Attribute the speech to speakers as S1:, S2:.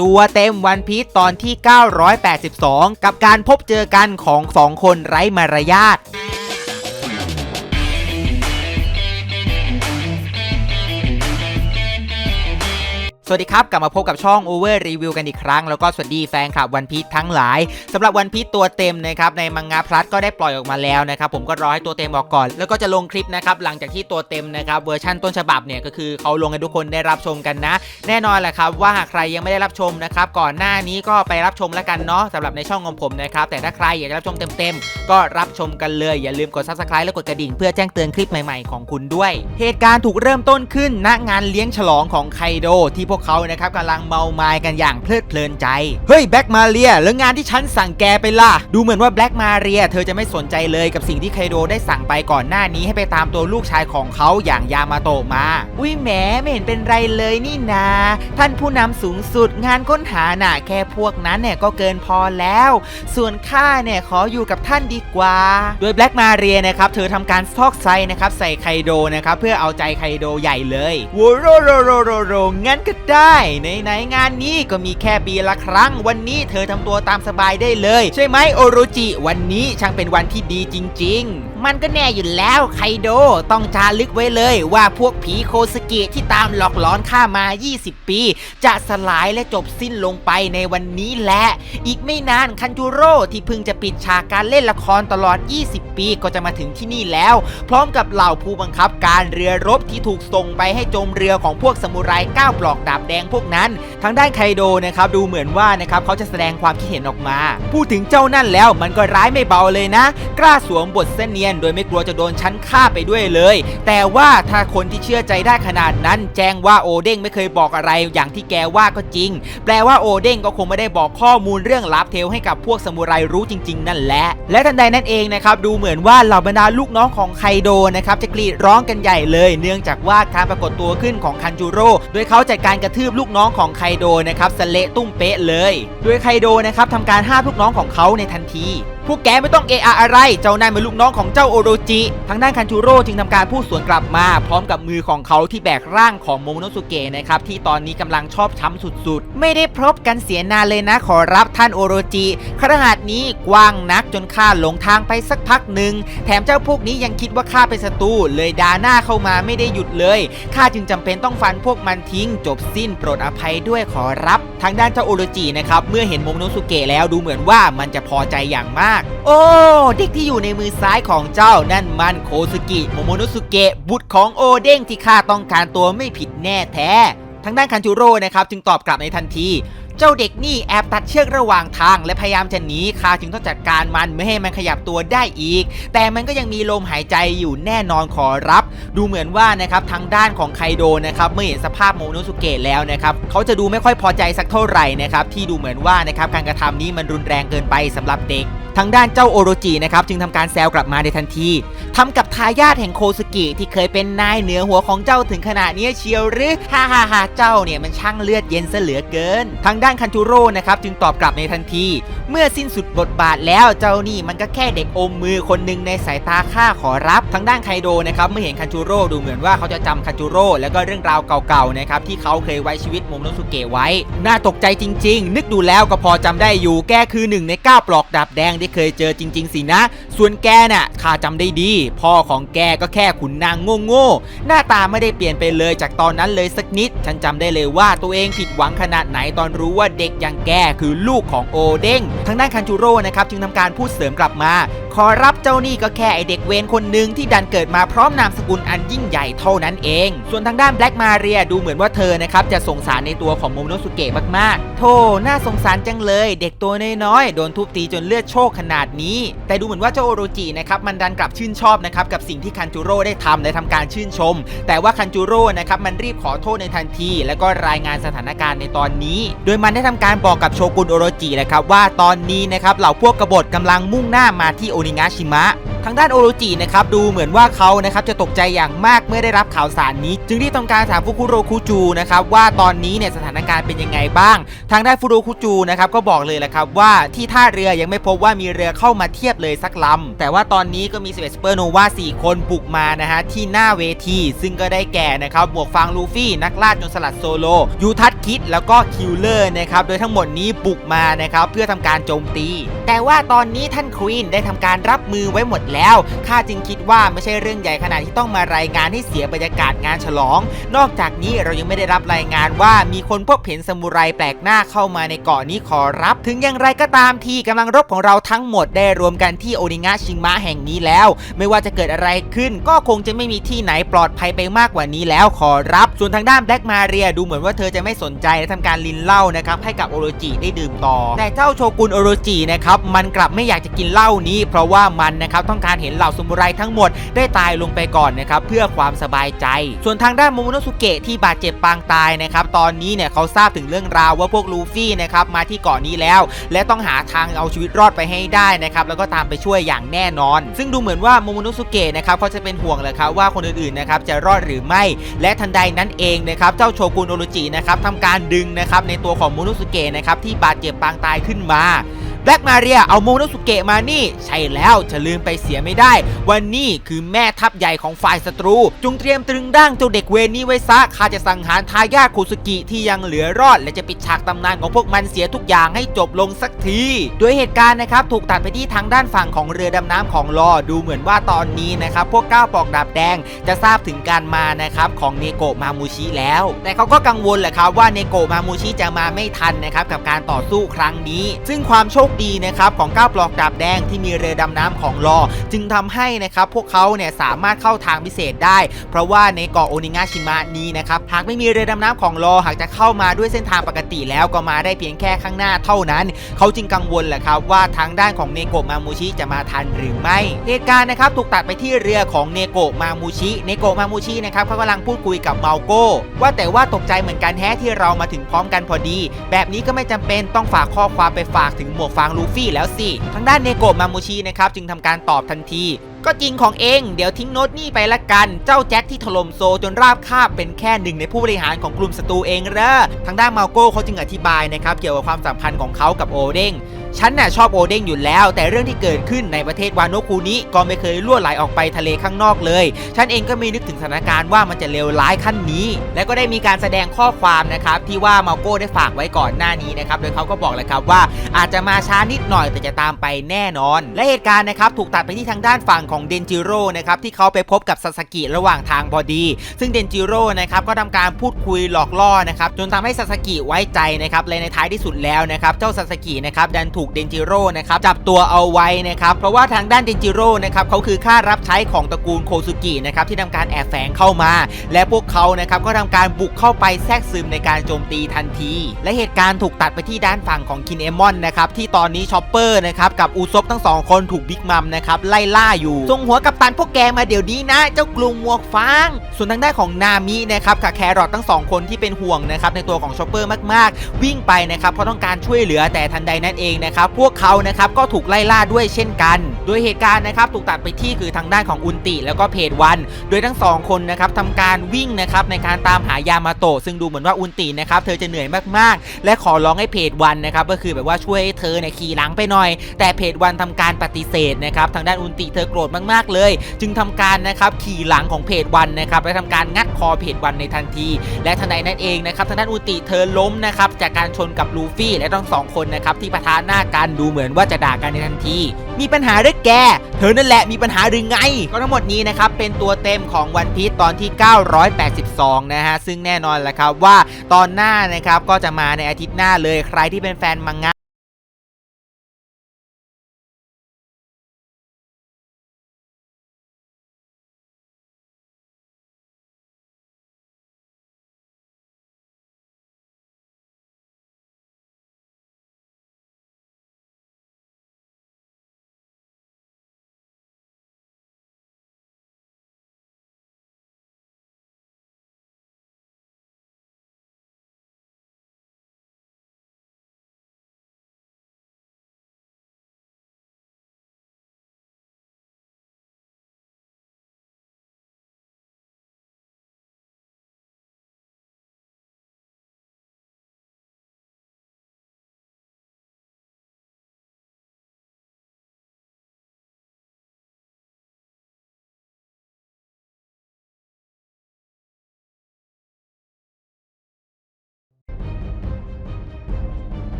S1: ตัวเต็มวันพีซตอนที่ 982 กับการพบเจอกันของสองคนไร้มารยาท วัสดีครับกลับมาพบกับช่อง Over Review กันอีกครั้ง แล้วก็สวัสดีแฟนคลับวันพี e ทั้งหลายสำหรับวันพี e ตัวเต็มนะครับในมังงะพลัสก็ได้ปล่อยออกมาแล้วนะครับผมก็รอให้ตัวเต็มออกก่อน แล้วก็จะลงคลิปนะครับหลังจากที่ตัวเต็มนะครับเวอร์ชันต้นฉบับเนี่ยก็คือเขาลงให้ทุกคนได้รับชมกันนะ แน่นอนแหละครับว่าหากใครยังไม่ได้รับชมนะครับก่อนหน้านี้ก็ไปรับชมแล้วกันเนาะสำหรับในช่องของผมนะครับแต่ถ้าใครอยากจะรับชมเต็มๆก็รับชมกันเลยอย่าลืมกด subscribe และกดกระดิ่งเพื่อแจ้งเตือนคลิปใหม่ๆของคุณด้วย เหตุการณ์ถูกเริ่มต้นขึ้นณงานเลี้ยงฉลองของไคโดที่พวกเขานะครับกำลังเมาไมายกันอย่างเพลิดเพลินใจ เฮ้ยแบ็กมาเรียแล้วงานที่ฉันสั่งแกไปล่ะ ดูเหมือนว่าแบล็กมาเรียเธอจะไม่สนใจเลยกับสิ่งที่ไคโดได้สั่งไปก่อนหน้านี้ให้ไปตามตัวลูกชายของเขาอย่างยามาโตะมา อุ้ยแหมไม่เห็นเป็นไรเลยนี่นา ท่านผู้นำสูงสุดงานค้นหาน่ะแค่พวกนั้นเนี่ยก็เกินพอแล้ว ส่วนข้าเนี่ยขออยู่กับท่านดีกว่า โดยแบล็กมาเรียนะครับเธอทำการซอกไซนะครับใส่ไคโดนะครับเพื่อเอาใจไคโดใหญ่เลยโวโรโรโรโรโรงั้นก็ได้ในไหนๆงานนี้ก็มีแค่ปีละครั้ง วันนี้เธอทำตัวตามสบายได้เลย ใช่ไหมโอโรจิ วันนี้ช่างเป็นวันที่ดีจริง ๆ มันก็แน่อยู่แล้วไคโดต้องจารึกไว้เลยว่าพวกผีโคสกิที่ตามหลอกหลอนข้ามา 20 ปี จะสลายและจบสิ้นลงไปในวันนี้แหละ อีกไม่นานคันจูโร่ที่เพิ่งจะปิดฉากการเล่นละครตลอด 20 ปีก็จะมาถึงที่นี่แล้ว พร้อมกับเหล่าผู้บังคับการเรือรบที่ถูกส่งไปให้จมเรือของพวกสมุไรก้าวปลอกดาบแดงพวกนั้น ทางด้านไคโดนะครับดูเหมือนว่านะครับเขาจะแสดงความคิดเห็นออกมา พูดถึงเจ้านั่นแล้วมันก็ร้ายไม่เบาเลยนะ กล้าสวมบทเส้นเนียน โดยไม่กลัวจะโดนชั้นฆ่าไปด้วยเลย แต่ว่าถ้าคนที่เชื่อใจได้ขนาดนั้น แจ้งว่าโอเด้งไม่เคยบอกอะไรอย่างที่แกว่าก็จริง แปลว่าโอเด้งก็คงไม่ได้บอกข้อมูลเรื่องลับเทลให้กับพวกสมุไรรู้จริง ๆ นั่นแหละ และทันใดนั่นเองนะครับดูเหมือนว่าเหล่าบรรดาลูกน้องของไคโดนะครับจะกรีดร้องกันใหญ่เลย เนื่องจากว่าการปรากฏตัวขึ้นของคันจูโร่โดยเขาจัดการกระทืบลูกน้องของไคโดนะครับสเละตุ้มเป๊ะเลย โดยไคโดนะครับทำการห้ามลูกน้องของเขาในทันทีพวกแกไม่ต้องเอะอะอะไร เจ้านายเป็นลูกน้องของเจ้าโอโรจิ ทางด้านคันจูโร่จึงทำการพูดสวนกลับมา พร้อมกับมือของเขาที่แบกร่างของโมโนสุเกะนะครับที่ตอนนี้กำลังชอบช้ำสุดๆ ไม่ได้พบกันเสียนานเลยนะขอรับท่านโอโรจิขนาดนี้กว้างนักจนข้าหลงทางไปสักพักหนึ่ง แถมเจ้าพวกนี้ยังคิดว่าข้าเป็นศัตรูเลยดาหน้าเข้ามาไม่ได้หยุดเลยข้าจึงจำเป็นต้องฟันพวกมันทิ้ง จบสิ้นโปรดอภัยด้วยขอรับ ทางด้านเจ้าโอโรจินะครับเมื่อเห็นโมโนสุเกะแล้วดูเหมือนว่ามันจะพอใจอย่างมากโอ้ เด็กที่อยู่ในมือซ้ายของเจ้านั่นมันโคสุกิโมโมโนสุเกะบุตรของโอเด้งที่ข้าต้องการตัวไม่ผิดแน่แท้ ทางด้านคันจูโร่นะครับจึงตอบกลับในทันที จ้าเด็กนี่แอบตัดเชือกระหว่างทาง และพยายามจะหนีข้าจึงต้องจัดการมันไม่ให้มันขยับตัวได้อีก แต่มันก็ยังมีลมหายใจอยู่แน่นอนขอรับ ดูเหมือนว่านะครับทางด้านของไคโดนะครับเมื่อเห็นสภาพโมโนสุเกะแล้วนะครับเขาจะดูไม่ค่อยพอใจสักเท่าไหร่นะครับที่ดูเหมือนว่านะครับการกระทำนี้มันรุนแรงเกินไปสำหรับเด็กทางด้านเจ้าโอโรจินะครับจึงทำการแซวกลับมาในทันทีทำกับ ทายาทแห่งโคสุกิที่เคยเป็นนายเหนือหัวของเจ้าถึงขนาดนี้เชียวหรือฮ่าฮ่าฮ่าเจ้าเนี่ยมันช่างเลือดเย็นซะเหลือเกิน ทางด้านคันจูโร่นะครับจึงตอบกลับในทันที เมื่อสิ้นสุดบทบาทแล้วเจ้านี่มันก็แค่เด็กอมมือคนหนึ่งในสายตาข้าขอรับ ทางด้านไคโดนะครับเมื่อเห็นคันจูโร่ดูเหมือนว่าเขาจะจำคันจูโร่แล้วก็เรื่องราวเก่าๆนะครับที่เขาเคยไว้ชีวิตโมโนสุเกะไว้ น่าตกใจจริง ๆ นึกดูแล้วก็พอจำได้อยู่แกคือหนึ่งในก้าปลอกดาบแดงที่เคยเจอจริง ๆสินะ ส่วนแกน่ะข้าจำได้ดี พ่อของแกก็แค่ขุนนางโง่ๆหน้าตาไม่ได้เปลี่ยนไปเลยจากตอนนั้นเลยสักนิด ฉันจำได้เลยว่าตัวเองผิดหวังขนาดไหนตอนรู้ว่าเด็กอย่างแกคือลูกของโอเด้งทางด้านคันจูโร่นะครับจึงทำการพูดเสริมกลับมาขอรับเจ้านี่ก็แค่ไอเด็กเวนคนหนึ่งที่ดันเกิดมาพร้อมนามสกุลอันยิ่งใหญ่เท่านั้นเอง ส่วนทางด้านแบล็กมาเรียดูเหมือนว่าเธอนะครับจะสงสารในตัวของโมโนสุเกะมากๆ โธ่น่าสงสารจังเลย เด็กตัวน้อยๆโดนทุบตีจนเลือดโชกขนาดนี้ แต่ดูเหมือนว่าเจ้าโอโรจินะครับมันดันกลับชื่นชอบนะครับกับสิ่งที่คันจูโร่ได้ทำและทำการชื่นชม แต่ว่าคันจูโร่นะครับมันรีบขอโทษในทันที แล้วก็รายงานสถานการณ์ในตอนนี้ โดยมันได้ทำการบอกกับโชกุนโอโรจินะครับว่าตอนนี้นะครับเหล่าพวกกบฏกำลังมุ่งหน้ามาที่โอนิงาชิมะ ทางด้านโอโรจินะครับดูเหมือนว่าเขานะครับจะตกใจอย่างมากเมื่อได้รับข่าวสารนี้ จึงรีบทำการถามฟุคุโรคุจูนะครับว่าตอนนี้เนี่ยสถานการณ์เป็นยังไงบ้าง ทางด้านฟุโรคุจูนะครับก็บอกเลยแหละครับว่าที่ท่าเรือยังไม่พบว่ามีเรือเข้ามาเทียบเลยสักลำแต่ว่าตอนนี้ก็มี11สเปอร์โนวา4คนบุกมานะฮะที่หน้าเวที ซึ่งก็ได้แก่นะครับหมวกฟางลูฟี่ นักล่าจนสลัดโซโลยูทัศคิดแล้วก็คิลเลอร์นะครับโดยทั้งหมดนี้บุกมานะครับเพื่อทำการโจมตี แต่ว่าตอนนี้ท่านควีนได้ทำการรับมือไว้หมดแล้วข้าจึงคิดว่าไม่ใช่เรื่องใหญ่ขนาดที่ต้องมารายงานให้เสียบรรยากาศงานฉลอง นอกจากนี้เรายังไม่ได้รับรายงานว่ามีคนพบเห็นซามูไรแปลกหน้าเข้ามาในเกาะนี้ขอรับ ถึงอย่างไรก็ตามที่กำลังรบของเราทั้งหมดได้รวมกันที่โอนิงะชิงมะแห่งนี้แล้ว ไม่ว่าจะเกิดอะไรขึ้น ก็คงจะไม่มีที่ไหนปลอดภัยไปมากกว่านี้แล้วขอรับ ส่วนทางด้านแบล็กมาเรียดูเหมือนว่าเธอจะไม่สนใจและทำการลินเหล้านะครับให้กับโอโรจิได้ดื่มต่อ แต่เจ้าโชกุนโอโรจินะครับมันกลับไม่อยากจะกินเหล้านี้ เพราะว่ามันนะครับต้องการเห็นเหล่าสมุไรทั้งหมดได้ตายลงไปก่อนนะครับเพื่อความสบายใจ ส่วนทางด้านโมโมโนสุเกะที่บาดเจ็บปางตายนะครับตอนนี้เนี่ยเขาทราบถึงเรื่องราวว่าพวกลูฟี่นะครับมาที่เกาะนี้แล้ว และต้องหาทางเอาชีวิตรอดไปให้ได้นะครับแล้วก็ตามไปช่วยอย่างแน่นอน ซึ่งดูเหมือนว่าโมโมโนสุเกะนะครับเขาจะเป็นห่วงเลยครับว่าคนอื่นๆนะครับจะรอดหรือไม่ และทันใดนั้นเองนะครับเจ้าโชกุนโอโรจินะครับทำการดึงนะครับในตัวของโมโนสุเกะนะครับที่บาดเจ็บปางตายขึ้นมา แบล็กมาเรียเอาโมโนสุเกะมานี่ ใช่แล้วจะลืมไปเสียไม่ได้ วันนี้คือแม่ทัพใหญ่ของฝ่ายศัตรู จงเตรียมตรึงดั้งเจ้าเด็กเวนี้ไว้ซะข้าจะสังหารทายาทคุสุกิที่ยังเหลือรอด และจะปิดฉากตำนานของพวกมันเสียทุกอย่างให้จบลงสักที โดยเหตุการณ์นะครับถูกตัดไปที่ทางด้านฝั่งของเรือดำน้ำของลอดูเหมือนว่าตอนนี้นะครับพวกก้าวปอกดาบแดงจะทราบถึงการมานะครับของเนโกะมามูชิแล้ว แต่เขาก็กังวลแหละครับว่าเนโกะมามูชิจะมาไม่ทันนะครับกับการต่อสู้ครั้งนี้ ซึ่งความโชคดีนะครับของก้าวปลอกดาบแดงที่มีเรือดำน้ำของลอ จึงทำให้นะครับพวกเขาเนี่ยสามารถเข้าทางพิเศษได้ เพราะว่าในเกาะโอนิงาชิมะนี้นะครับหากไม่มีเรือดำน้ำของลอหากจะเข้ามาด้วยเส้นทางปกติแล้วก็มาได้เพียงแค่ข้างหน้าเท่านั้น เขาจึงกังวลแหละครับว่าทางด้านของเนโกะมามูชิจะมาทันหรือไม่ เหตุการณ์นะครับถูกตัดไปที่เรือของเนโกะมามูชิ เนโกะมามูชินะครับเขากำลังพูดคุยกับเมาโก้ว่าแต่ว่าตกใจเหมือนกันแฮะที่เรามาถึงพร้อมกันพอดี แบบนี้ก็ไม่จำเป็นต้องฝากข้อความไปฝากถึงหมวกฟางลูฟี่แล้วสิ ทางด้านเนโกะมามูชินะครับจึงทำการตอบทันที ก็จริงของเอง เดี๋ยวทิ้งโน้ตนี่ไปละกัน เจ้าแจ็คที่ถล่มโซจนราบคาบเป็นแค่หนึ่งในผู้บริหารของกลุ่มศัตรูเองเรอทางด้านมาโก้เขาจึงอธิบายนะครับเกี่ยวกับความสัมพันธ์ของเขากับโอเด้งฉันน่ะชอบโอเด้งอยู่แล้ว แต่เรื่องที่เกิดขึ้นในประเทศวานโนคูนี้ก็ไม่เคยล่วไหลออกไปทะเลข้างนอกเลย ฉันเองก็ไม่นึกถึงสถานการณ์ว่ามันจะเลวร้ายขั้นนี้ และก็ได้มีการแสดงข้อความนะครับที่ว่ามาโก้ได้ฝากไว้ก่อนหน้านี้นะครับโดยเขาก็บอกเลยครับว่าอาจจะมาช้านิดหน่อยแต่จะตามไปแน่นอน และเหตุการณ์นะครับถูกตัดไปที่ทางด้านฝั่งของเดนจิโร่นะครับที่เขาไปพบกับซาสกิระหว่างทางพอดี ซึ่งเดนจิโร่นะครับก็ทำการพูดคุยหลอกล่อนะครับจนทำให้ซาสกิไว้ใจนะครับและในท้ายที่สุดแล้วนะครับเจ้าซาสกินะครับดันถูกเดนจิโร่นะครับจับตัวเอาไว้นะครับเพราะว่าทางด้านเดนจิโร่นะครับเขาคือข้ารับใช้ของตระกูลโคซุกินะครับที่ทำการแอบแฝงเข้ามา และพวกเขานะครับก็ทำการบุกเข้าไปแทรกซึมในการโจมตีทันที และเหตุการณ์ถูกตัดไปที่ด้านฝั่งของคินเอมอนนะครับที่ตอนนี้ชอปเปอร์นะครับกับอูซบทั้งสองคนถูกบิ๊กมัมนะครับไล่ล่าอยู่ส่งหัวกับตันพวกแกมาเดี๋ยวนี้นะ เจ้ากลุ่มหมวกฟาง ส่วนทางด้านของนามินะครับกับแครอททั้งสองคนที่เป็นห่วงนะครับในตัวของชอปเปอร์มากๆ วิ่งไปนะครับเพราะต้องการช่วยเหลือแต่ทันใดนั่นเองนะครับพวกเขานะครับก็ถูกไล่ล่าด้วยเช่นกัน โดยเหตุการณ์นะครับถูกตัดไปที่คือทางด้านของอุนติ แล้วก็เพจวัน โดยทั้งสองคนนะครับทำการวิ่งนะครับในการตามหายามาโตะซึ่งดูเหมือนว่าอุนตินะครับเธอจะเหนื่อยมากๆ และขอร้องให้เพจวันนะครับก็คือแบบว่าช่วยให้เธอเนี่ยขี่หลังไปหน่อย แต่เพจวันทำการปฏิเสธนะครับทางด้านอุนติเธอโกรธมากๆเลย จึงทำการนะครับขี่หลังของเพจวันนะครับและทำการงัดคอเพจวันในทันที และทันใดนั้นเองนะครับทางด้านอุติเธอล้มนะครับจากการชนกับลูฟี่และทั้งสองคนนะครับที่ปะทะหน้ากันดูเหมือนว่าจะด่ากันในทันที มีปัญหาหรือแก เธอนั่นแหละมีปัญหาหรือไง ก็ทั้งหมดนี้นะครับเป็นตัวเต็มของวันพี e ตอนที่ 982 นะฮะซึ่งแน่นอนแหละครับว่าตอนหน้านะครับก็จะมาในอาทิตย์หน้าเลยใครที่เป็นแฟนมังงะ